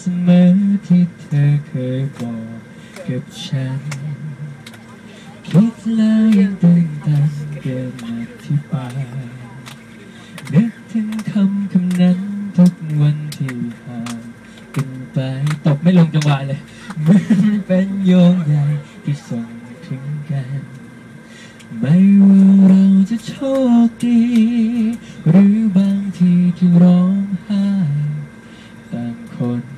เสมอที่เธอเคยบอกกับฉัน คิดแล้วยังตื่นตันเกินอธิบายนึกถึงคำคำนั้นทุกวันที่ห่างกันไปตบไม่ลงจังหวะเลยเหมือนเป็นโยงใยที่ส่งถึงกัน ไม่ว่าเราจะโชคดี หรือบางทีที่ร้องไห้ต่างคน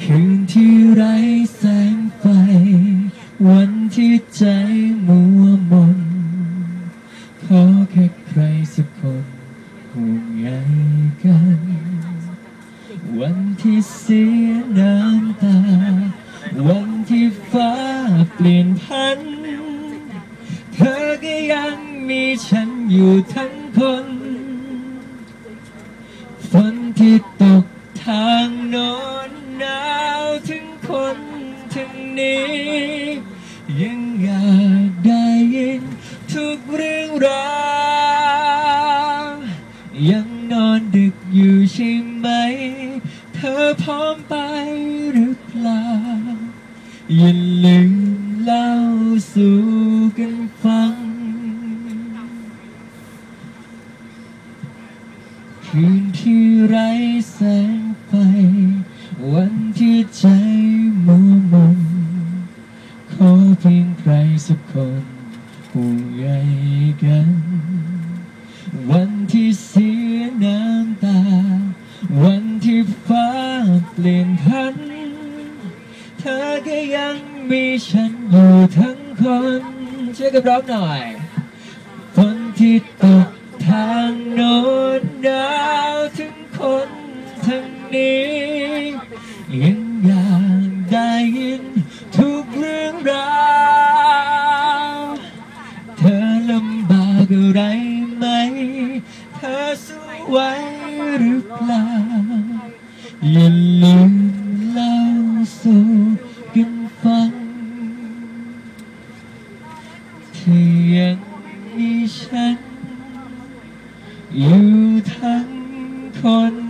คืนที่ไร้แสงไฟ วันที่ใจมัวมน ขอแค่ใครสักคนห่วงใยกัน วันที่เสียน้ำตา วันที่ฟ้าเปลี่ยนพัน เธอก็ยังมีฉันอยู่ทั้งคนฝนที่ ถึงนี้ ยังอยากได้ยินทุกเรื่องราวยังนอนดึกอยู่ใช่ไหม เธอพร้อมไปหรือเปล่าอย่าลืมเล่าสู่กันฟัง คืนที่ไร้แสงไฟ วันที่ใจ คนห่วงใยกัน วันที่เสียน้ำตา วันที่ฟ้าเปลี่ยนพัน เธอก็ยังมีฉันอยู่ทั้งคนช่วยกันร้องหน่อยฝนที่ตกทางโน้นหน ไว้หรือเปล่าอย่าลืมเล่าสู่กันฟังที่ยังมีฉัน อยู่ทั้งคน